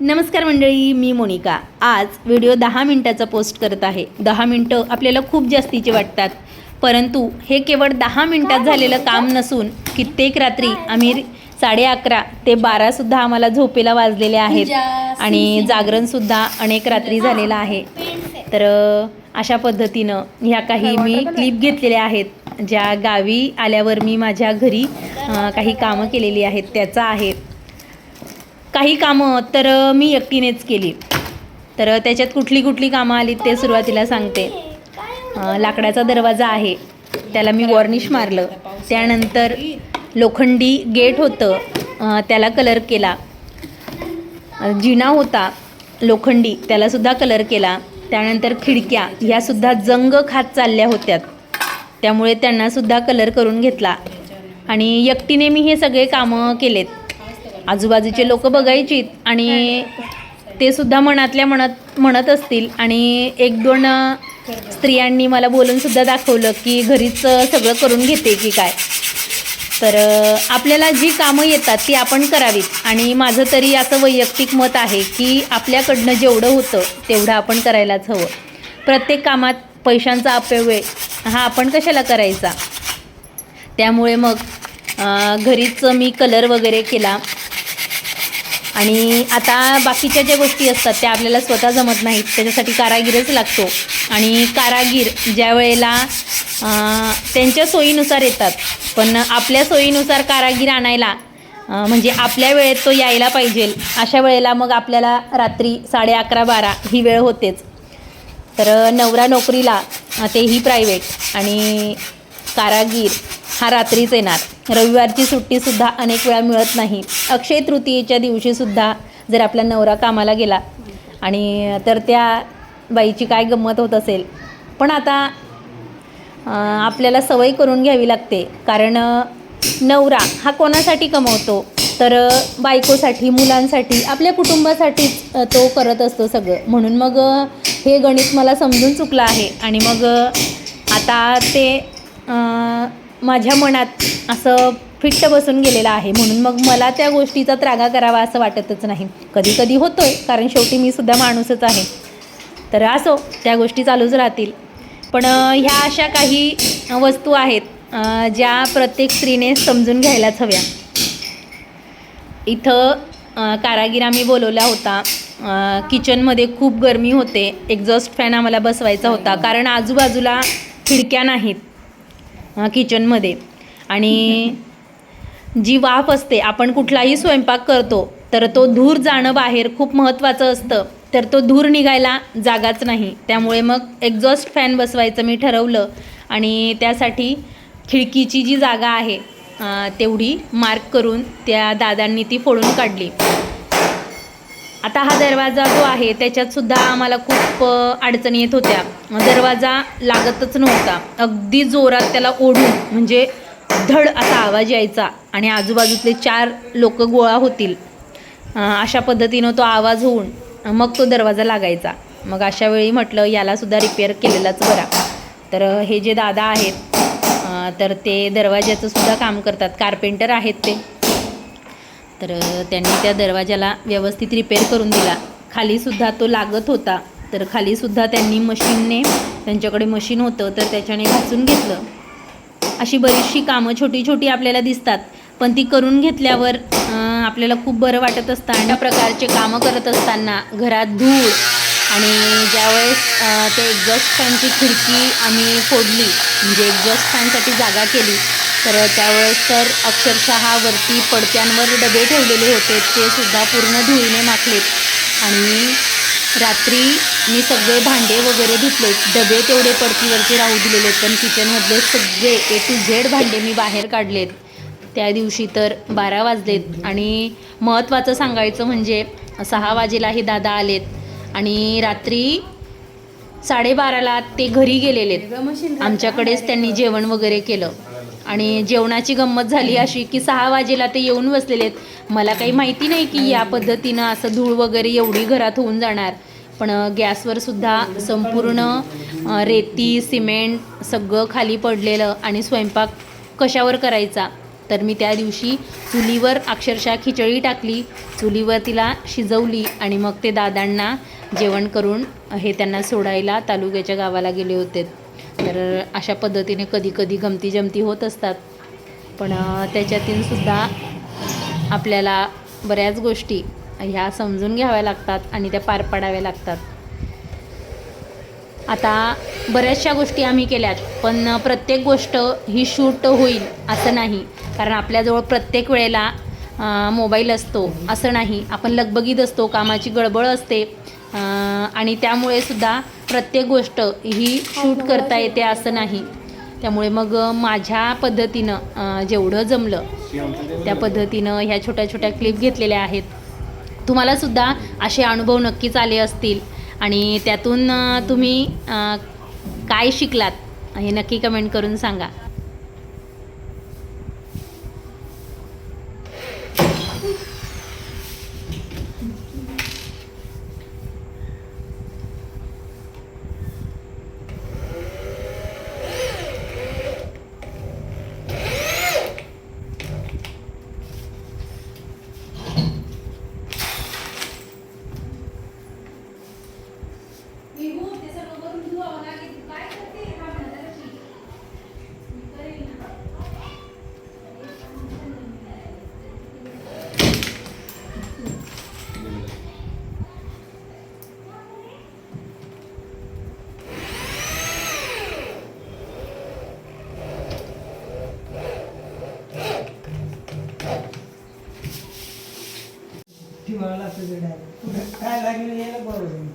नमस्कार मंडळी मी मोनिका. आज व्हिडिओ दहा मिनटाचा पोस्ट करत आहे. दहा मिनटं आपल्याला खूप जास्तीचे वाटतात. परंतु हे केवळ दहा मिनटात झालेलं काम नसून कित्येक रात्री आम्ही साडे अकरा ते बारासुद्धा आम्हाला झोपेला वाजलेले आहेत. आणि जागरणसुद्धा अनेक रात्री झालेलं आहे. तर अशा पद्धतीनं ह्या काही मी क्लिप घेतलेल्या आहेत. ज्या गावी आल्यावर मी माझ्या घरी काही कामं केलेली आहेत. त्याचा आहे. काही कामं तर मी एकटीनेच केली. तर त्याच्यात कुठली कुठली कामं आली ते सुरुवातीला सांगते. लाकडाचा दरवाजा आहे. त्याला मी वॉर्निश मारलं. त्यानंतर लोखंडी गेट होतं. त्याला कलर केला. जिना होता लोखंडी त्यालासुद्धा कलर केला. त्यानंतर खिडक्या ह्यासुद्धा जंग खात चालल्या होत्यात. त्यामुळे त्यांनासुद्धा कलर करून घेतला. आणि एकटीने मी हे सगळे कामं केलेत. आजूबाजूचे लोक बघायचीत आणि ते सुद्धा मनातल्या मनात म्हणत असतील. आणि एक दोन स्त्रियांनी मला बोलून सुद्धा दाखवलं की घरीच सगळं करून घेते की काय. तर आपल्याला जी कामं येतात ती आपण करावीत. आणि माझं तरी असं वैयक्तिक मत आहे की आपल्याकडनं जेवढं होतं तेवढं आपण करायलाच हवं. प्रत्येक कामात पैशांचा अपव्यय हा आपण कशाला करायचा? त्यामुळे मग घरीच मी कलर वगैरे केला. आणि आता बाकीच्या ज्या गोष्टी असतात त्या आपल्याला स्वतः जमत नाहीत त्याच्यासाठी कारागीरच लागतो. आणि कारागीर ज्या वेळेला त्यांच्या सोयीनुसार येतात पण आपल्या सोयीनुसार कारागीर आणायला म्हणजे आपल्या वेळेत तो यायला पाहिजे अशा वेळेला मग आपल्याला रात्री साडे अकरा बारा ही वेळ होतेच. तर नवरा नोकरीला तेही प्रायव्हेट आणि कारागीर. हा रात्रीच येणार. रविवारची सुट्टीसुद्धा अनेक वेळा मिळत नाही. अक्षय तृतीयेच्या दिवशीसुद्धा जर आपला नवरा कामाला गेला आणि तर त्या बाईची काय गंमत होत असेल. पण आता आपल्याला सवय करून घ्यावी लागते. कारण नवरा हा कोणासाठी कमवतो? तर बायकोसाठी मुलांसाठी आपल्या कुटुंबासाठीच तो करत असतो सगळं. म्हणून मग हे गणित मला समजून चुकलं आहे. आणि मग आता ते माझ्या मनात असं फिट्ट बसून गेलेलं आहे म्हणून मग मला त्या गोष्टीचा त्रागा करावा असं वाटतच नाही. कधी कधी होतोय कारण शेवटी मी सुद्धा माणूसच आहे. तर असो त्या गोष्टी चालूच राहतील. पण ह्या अशा काही वस्तू आहेत ज्या प्रत्येक स्त्रीने समजून घ्यायलाच हव्या. इथं कारागीर आम्ही बोलवला होता. किचनमध्ये खूप गरमी होते. एक्झॉस्ट फॅन आम्हाला बसवायचा होता. कारण आजूबाजूला खिडक्या नाहीत. किचनमध्ये आणि जी वाफ असते आपण कुठलाही स्वयंपाक करतो तर तो धूर जाणं बाहेर खूप महत्त्वाचं असतं. तर तो धूर निघायला जागाच नाही. त्यामुळे मग एक्झॉस्ट फॅन बसवायचं मी ठरवलं. आणि त्यासाठी खिडकीची जी जागा आहे तेवढी मार्क करून त्या दादांनी ती फोडून काढली. आता हा दरवाजा जो आहे त्याच्यात सुद्धा आम्हाला खूप अडचणी येत होत्या. दरवाजा लागतच नव्हता. अगदी जोरात त्याला ओढून म्हणजे धड असा आवाज यायचा आणि आजूबाजूतले चार लोक गोळा होतील. अशा पद्धतीनं तो आवाज होऊन मग तो दरवाजा लागायचा. मग अशा वेळी म्हटलं यालासुद्धा रिपेअर केलेलाच बरा. तर हे जे दादा आहेत तर ते दरवाज्याचं सुद्धा काम करतात. कार्पेंटर आहेत ते. तर त्यांनी त्या दरवाजाला व्यवस्थित रिपेअर करून दिला. खालीसुद्धा तो लागत होता. तर खालीसुद्धा त्यांनी मशीनने त्यांच्याकडे मशीन होतं तर त्याच्याने घासून घेतलं. अशी बरीचशी कामं छोटी छोटी आपल्याला दिसतात. पण ती करून घेतल्यावर आपल्याला खूप बरं वाटत असतं. आणि अशा प्रकारचे कामं करत असताना घरात धूळ आणि ज्यावेळेस ते एक्झॉस्ट फॅनची खिडकी आम्ही फोडली म्हणजे एक्झॉस्ट फॅनसाठी जागा केली तर त्यावेळेस तर अक्षरशः वरती पडत्यांवर डबे ठेवलेले होते. ते सुद्धा पूर्ण धुळीने माखलेत आणि रात्री मी सगळे भांडे वगैरे धुतलेत डबे तेवढे पडतीवरचे राहू दिलेले. पण किचनमधले सगळे ए टू झेड भांडे मी बाहेर काढलेत. त्या दिवशी तर बारा वाजलेत. आणि महत्त्वाचं सांगायचं म्हणजे सहा वाजेलाही दादा आलेत. आणि रात्री साडेबाराला ते घरी गेलेलेत. आमच्याकडेच त्यांनी जेवण वगैरे केलं. आणि जेवणाची गंमत झाली अशी की सहा वाजेला ते येऊन बसलेले आहेत. मला काही माहिती नाही की या पद्धतीनं असं धूळ वगैरे एवढी घरात होऊन जाणार. पण गॅसवर सुद्धा संपूर्ण रेती सिमेंट सगळं खाली पडलेलं आणि स्वयंपाक कशावर करायचा? तर मी त्या दिवशी चुलीवर अक्षरशः खिचडी टाकली चुलीवर तिला शिजवली आणि मग ते दादांना जेवण करून हे त्यांना सोडायला तालुक्याच्या गावाला गेले होते. तर अशा पद्धतीने कधी कधी गमती जमती होत असतात. पण अ, त्याच्यातून सुद्धा आपल्याला बऱ्याच गोष्टी ह्या समजून घ्याव्या लागतात आणि त्या पार पाडाव्या लागतात. आता बऱ्याचशा गोष्टी आम्ही केल्यात पण प्रत्येक गोष्ट ही शूट होईल असं नाही. कारण आपल्याजवळ प्रत्येक वेळेला मोबाईल असतो असं नाही. आपण लगबगीत असतो कामाची गडबड असते. आणि त्यामुळे सुद्धा प्रत्येक गोष्ट ही शूट करता येते असं नाही. त्यामुळे मग माझ्या पद्धतीनं जेवढं जमलं त्या पद्धतीनं ह्या छोट्या छोट्या क्लिप घेतलेल्या आहेत. तुम्हालासुद्धा असे अनुभव नक्कीच आले असतील. आणि त्यातून तुम्ही काय शिकलात हे नक्की कमेंट करून सांगा. ती मला असं ते direct. कुठं काय लागलं यायला बरोबर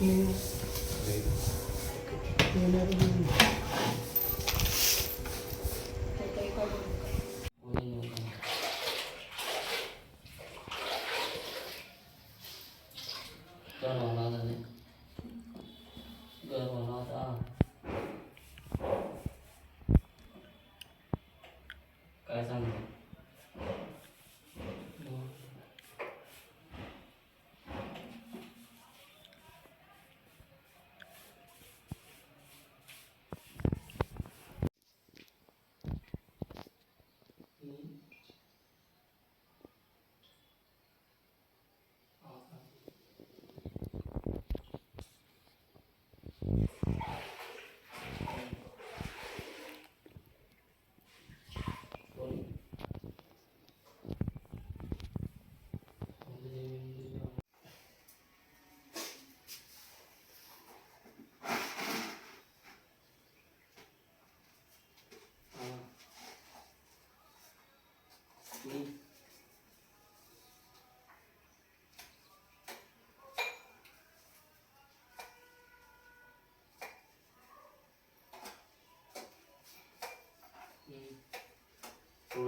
हम्म. येणार नाही. काय सांगू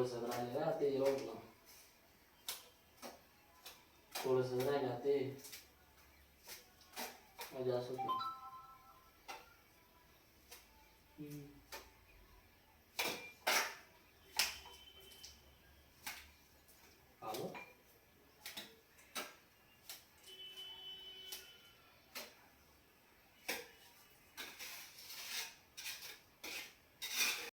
थोडस राहिले ना ते रोडला थोडस राहिलं ते म्हणजे असं होतं. हम्म.